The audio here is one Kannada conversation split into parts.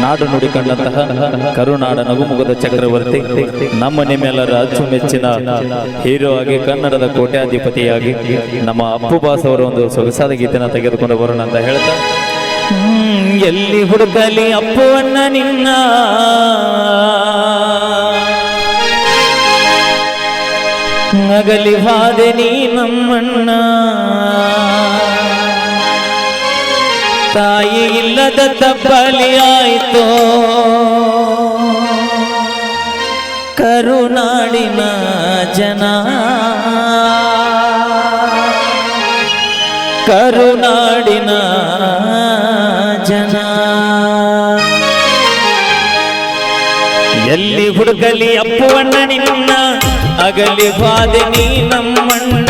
ನಾಡು ನುಡಿ ಕಂಡಂತಹ ಕರುನಾಡ ನಗುಮುಗದ ಚಕ್ರವರ್ತಿ, ನಮ್ಮ ನಿಮ್ಮೆಲ್ಲರ ಅಚ್ಚುಮೆಚ್ಚಿನ ಹೀರೋ ಆಗಿ ಕನ್ನಡದ ಕೋಟ್ಯಾಧಿಪತಿಯಾಗಿ ನಮ್ಮ ಅಪ್ಪು ಬಾಸ್ ಅವರ ಒಂದು ಸೊಗಸಾದ ಗೀತೆನ ತೆಗೆದುಕೊಂಡು ಬರೋಣ ಅಂತ ಹೇಳ್ತಾ. ಎಲ್ಲಿ ಹುಡುಕಲಿ ಅಪ್ಪುವನ್ನ ನಿನ್ನ? ನಗಲಿ ಬಾದೆ ನೀ ನಮ್ಮಣ್ಣ. ತಾಯಿ ಇಲ್ಲದ ತಪ್ಪಲಿ ಆಯಿತು? ಕರುನಾಡಿನ ಜನ. ಕರುನಾಡಿನ ಜನ. ಎಲ್ಲಿ ಹುಡುಗಲಿ ಅಪ್ಪುವಣ್ಣ ನಿನ್ನ, ಅಗಲಿ ಬಾದೆ ನೀ ನಮ್ಮಣ್ಣ.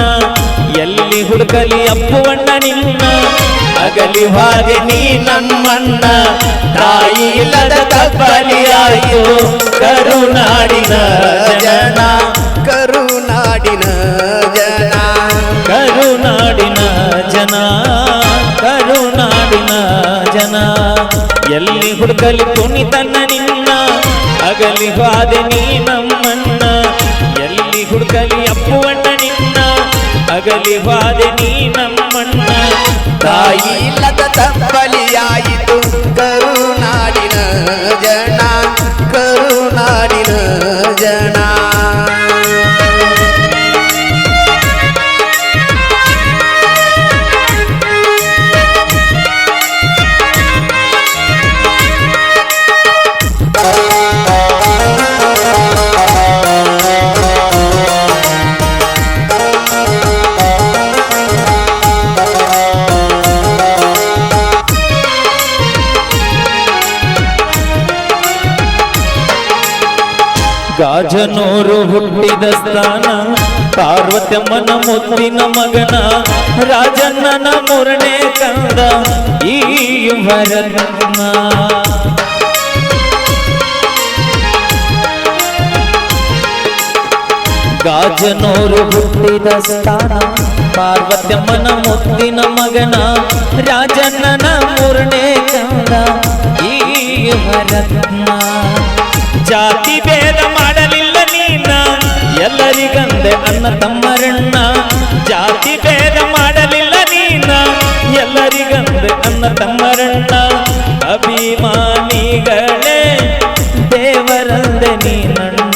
ಎಲ್ಲಿ ಹುಡುಕಲಿ ಅಪ್ಪುವಣ್ಣ ನಿನ್ನ? ಅಗಲಿ ಹಾಗೆ ನೀ ನಮ್ಮಣ್ಣ. ತಾಯಿ ಇಲ್ಲದ ತಪ್ಪಲಿಯಾಯಿತು ಕರುನಾಡಿನ ಜನ. ಕರುನಾಡಿನ ಜನ. ಕರುನಾಡಿನ ಜನ. ಕರುನಾಡಿನ ಜನ. ಎಲ್ಲಿ ಹುಡುಕಲಿ ಕುಣಿತನ್ನ ನಿನ್ನ? ಅಗಲಿ ಹಾದೆ ನೀ ನಮ್ಮಣ್ಣ ಅಗಲಿ ಬಾದೆ ನೀ ನಮ್ಮಣ್ಣ. ತಾಯಿ ಇಲ್ಲದ ತಪ್ಪಲಿಯಾಯಿತು ಕರುನಾಡಿನ ಜನ. ಗಾಜನೂರು ಹುಟ್ಟಿದ ಸ್ಥಾನ ಪಾರ್ವತಮ್ಮನ ಮುತ್ತಿನ ಮಗನ, ರಾಜಣ್ಣನ ಮೂರನೇ ಕಂದ, ಈ ಭರತನ ರಾಜನೋರು ಹುಟ್ಟಿದ ಸ್ಥಾನ ಪಾರ್ವತಮ್ಮನ ಮುತ್ತಿನ ಮಗನ, ರಾಜಣ್ಣನ ಮೂರನೇ ಕಂದ, ಈ ಭರತ್ನ ಜಾತಿ ಭೇದ ಮಾಡಲಿಲ್ಲ ನೀನ. ಎಲ್ಲರಿಗಂದೆ ಅನ್ನ ತಮ್ಮರಣ್ಣ. ಜಾತಿ ಭೇದ ಮಾಡಲಿಲ್ಲ ನೀನ. ಎಲ್ಲರಿಗಂದೆ ಅನ್ನ ತಮ್ಮರಣ್ಣ. ಅಭಿಮಾನಿಗಳೇ, ದೇವರಂದೆ ನೀನಣ್ಣ.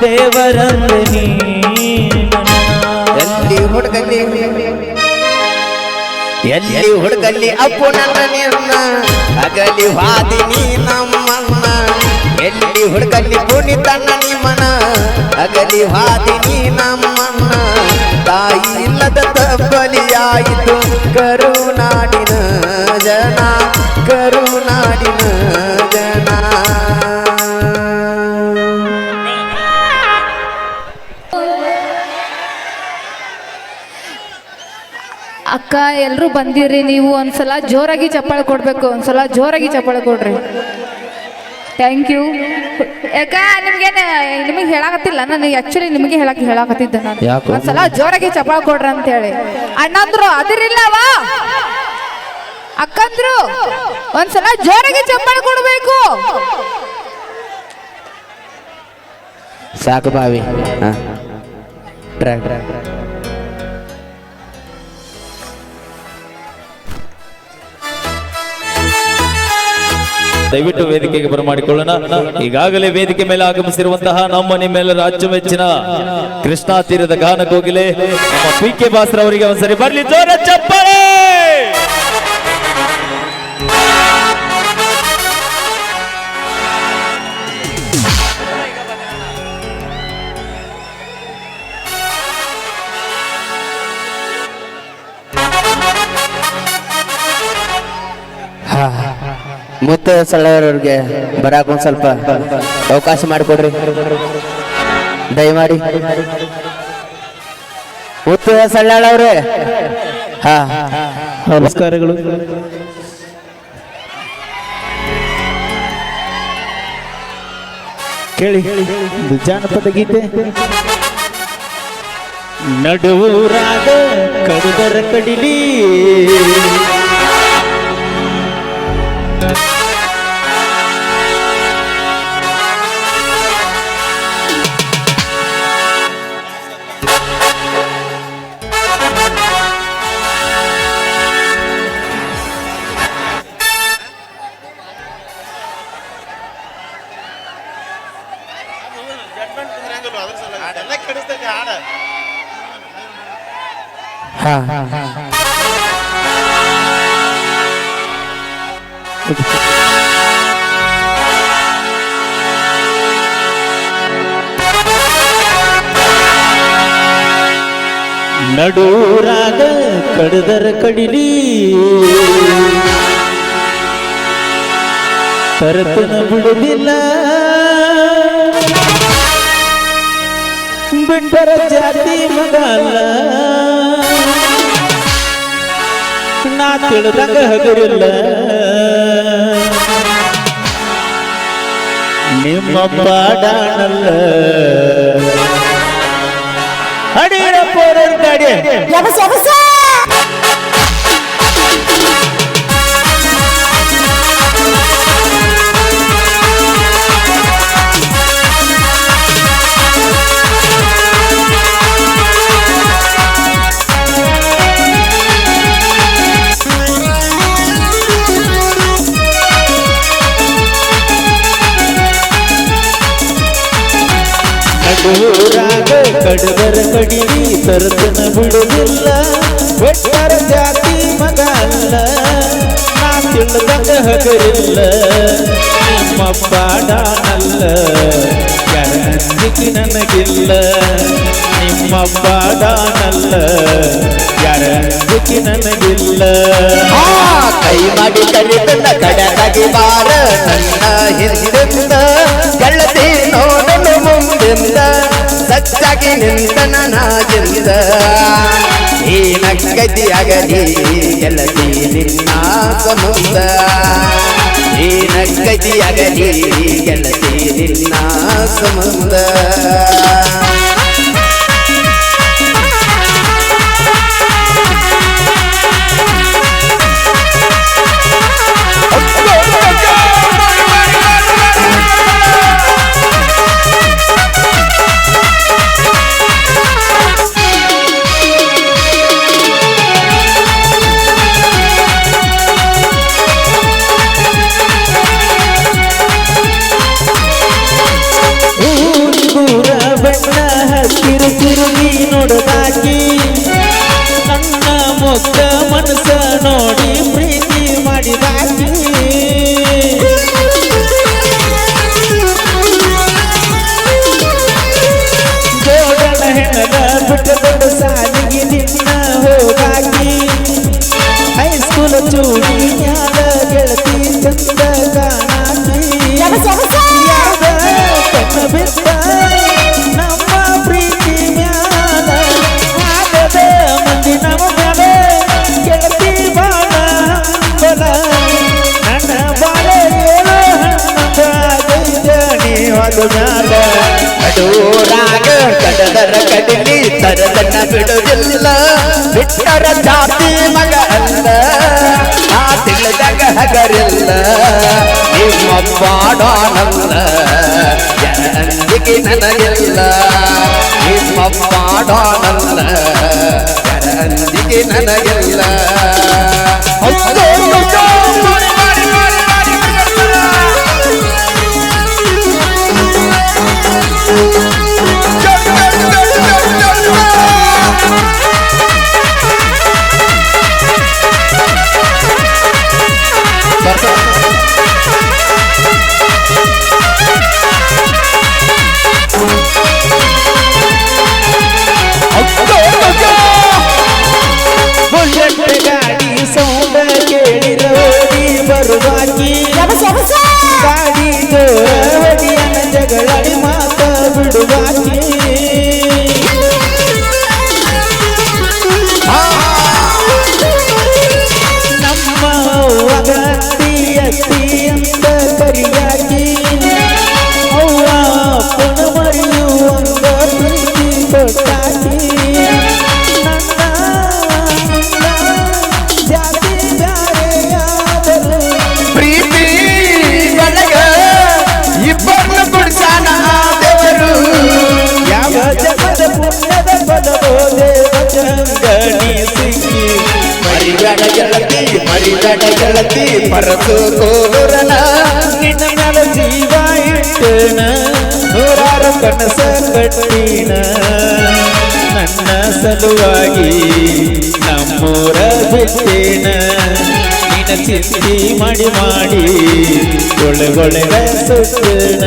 ದೇವರಂದೆ ನೀನಣ್ಣ. ಹುಡುಗಲ್ಲಿ ಎಲ್ಲಿ ಹುಡುಗಲ್ಲಿ ಅಪ್ಪು ನನ್ನ ನಿನ್ನ? ಅಗಲಿ ವಾದಿನಿ ನಮ್ಮಣ್ಣ ಎಲ್ಲಿ ಹುಡುಗಲ್ಲಿ ಕುಣಿತಣ್ಣ ನಿಮ್ಮನ. ಅಗಲಿ ಹಾದಿ ನಮ್ಮಣ್ಣ. ತಾಯಿ ಇಲ್ಲದ ತಬ್ಬಲಿಯಾಯಿತು ಕರುನಾಡಿನ ಜನ. ಕರುನಾಡಿನ ಜನ. ಅಕ್ಕ ಎಲ್ಲರೂ ಬಂದಿರಿ ನೀವು ಒಂದ್ಸಲ ಜೋರಾಗಿ ಚಪ್ಪಾಳೆ ಕೊಡ್ಬೇಕು. ಒಂದ್ಸಲ ಜೋರಾಗಿ ಚಪ್ಪಾಳೆ ಕೊಡ್ರಿ. ಥ್ಯಾಂಕ್ ಯು ಯಾಕ ನಿಮ್ಗೇನು ನಿಮಗೆ ಹೇಳಾಕತ್ತಿಲ್ಲ? ನಾನು ಆ್ಯಕ್ಚುಲಿ ನಿಮಗೆ ಹೇಳಕ್ ಹೇಳಕತ್ತಿದ್ದೆ ನಾನು. ಸಲ ಒಂದ್ಸಲ ಜೋರಾಗಿ ಚಪ್ಪಾಳೆ ಕೊಡ್ರಿ ಅಂತ ಹೇಳಿ ಅಣ್ಣಂದ್ರು ಅದಿರಿಲ್ಲವ ಅಕ್ಕಂದ್ರು ಒಂದ್ಸಲ ಜೋರಾಗಿ ಚಪ್ಪಾಳೆ ಕೊಡ್ಬೇಕು. ಸಾಕು ಬಾವಿ. ಹಾ. ದಯವಿಟ್ಟು ವೇದಿಕೆಗೆ ಬರಮಾಡಿಕೊಳ್ಳೋಣ. ಈಗಾಗಲೇ ವೇದಿಕೆ ಮೇಲೆ ಆಗಮಿಸಿರುವಂತಹ ನಮ್ಮ ನಿಮ್ಮೆಲ್ಲ ರಾಜ್ಯ ಮೆಚ್ಚಿನ ಕೃಷ್ಣಾ ತೀರದ ಗಾನ ಕೋಗಿಲೆ ಪಿ ಕೆ ಬಾಸ್ರವರಿಗೆ ಒಂದ್ಸರಿ ಬರ್ಲಿ. ಜೋರ ಚಪ್ಪಾಳೆ! ಮುತ್ತ ಸಳ್ಳವ್ರವ್ರಿಗೆ ಬರಾಕ ಒಂದ್ ಸ್ವಲ್ಪ ಅವಕಾಶ ಮಾಡಿಕೊಡ್ರಿ. ದಯಮಾಡಿ. ಉತ್ತ ಸಳ್ಳಾಳವ್ರೆ ಹಾ. ನಮಸ್ಕಾರಗಳು. ಕೇಳಿ ಹೇಳಿ ಜಾನಪದ ಗೀತೆ. ನಡುವೂರಾದ ಕಡುದರ ಕಡಿಲಿ. ನಡೂರಾಗ ಕಡದರ ಕಡಿಲಿ. ತರತನ ಬಿಡುದಿಲ್ಲ. ಬಿಟ್ಟರ ಜಾತಿ ಮಗಲ್ಲ ನಾ ತಿಳಿದಂಗ ಹಗರಿಲ್ಲ. ನಿಮ್ಮ ಪಾಡಾನಲ್ಲ ಗಾಡಿ ನಡುರಾಗ ಕಡದರ ಕಡಿಮೆ ತರತನ ಬಿಡುವುದಿಲ್ಲ. ಒಟ್ಟರ ಜಾತಿ ಮಗ ಅಲ್ಲ, ನಾ ತಿಳಿದಂಗ ಹಗರಿಲ್ಲ ನಿಮ್ಮ ಪಾಡಾನಲ್ಲ ಯಾರಂಜಿಕೆ ನನಗಿಲ್ಲ. ನಿಮ್ಮ ಪಾಡಾನಲ್ಲ ಯಾರಂಜಿಕೆ ನನಗಿಲ್ಲ. ಕೈ ಮಾಡಿ ಕರೆತಂದ ಕಡದಾಗಿ ಬಾರ, ನನ್ನ ಹಿಂದಿಂದ ಸಚ್ಚಾಗಿ ನಿಂತ ನನಗಿಂದ ಈ ನಕ್ಕತಿಯಾಗಲಿ ಎಲ್ಲದಿ ನಿನ್ನ ಸಮುಂದ ಈ ನಕ್ಕತಿಯಾಗಲಿ ಎಲ್ಲದಿ ನಿನ್ನ ಸಮುಂದ ಮ್ಯಾಲ ಕಡೂರಾಗ ಕಡದರ ಕಡಿಲಿ ತರದನ್ನ ಬಿಡುವುದಿಲ್ಲ ಬಿಟ್ಟರ ಜಾತಿ ಮಗ ಅಲ್ಲ, ಆ ತಿಳಿದಾಗ ಹಗರಿಲ್ಲ. ನಿಮ್ಮ ಪಾಡಾನಲ್ಲ ಯಾರಂದಿಗೆ ನನಗಿಲ್ಲ. ನಿಮ್ಮ ಪಾಡಾನಲ್ಲ ಯಾರಂದಿಗೆ ನನಗಿಲ್ಲ. ಬುಲೆಟ್ ಗೆಳತಿ ಮರಿದಡ ಗೆಳತಿ ಪರಸು ಕೋರನ ನಿನ್ನ ಜೀವ ಇಟ್ಟನ? ನೂರಾರು ಕನಸ ಕಟ್ಟಿನ? ನನ್ನ ಸಲುವಾಗಿ ನಮ್ಮೂರ ಬಿಟ್ಟೇನ? ನಿನ್ನ ಚಿಂತಿ ಮಾಡಿ ಮಾಡಿ ಒಳಗೊಳಗ ಸುತ್ತಣ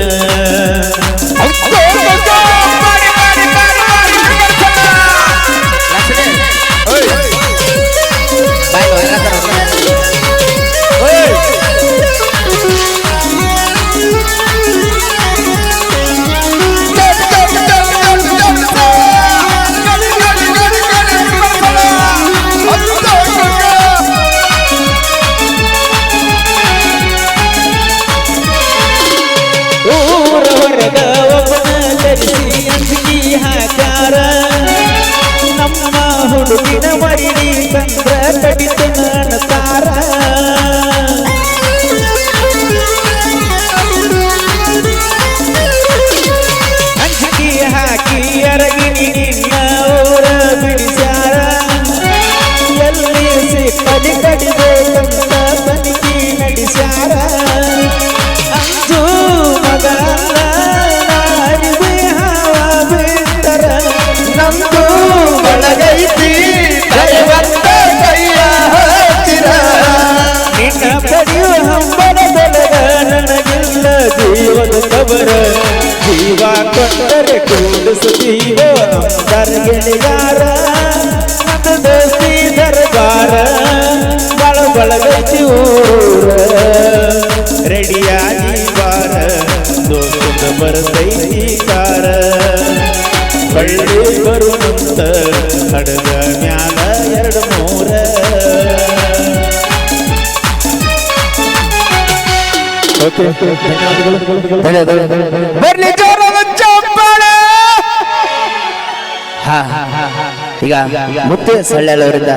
ದೋಸ್ತಿ ದರ್ಬಾರ ಬಳ ಬಳಗೈತಿ ಊರ. ರೆಡಿಯಾಗಿ ಬಾರ ದೋಸ್ತದ ಬರ್ತೈತಿ ಕಾರ ಬಳ್ಳಿ ಬರುವಂತ ಹಡಗ ಮ್ಯಾಲ ಎರಡು ಮೂರ. ಓಕೆ ಧನ್ಯವಾದಗಳು. ಬರ್ಲಿ ಜೋರದ ಚಪ್ಪಾಳೆ ಹಾ ಈಗ ಮುತ್ತೆ ಸಳ್ಳೆಳವರಿಂದ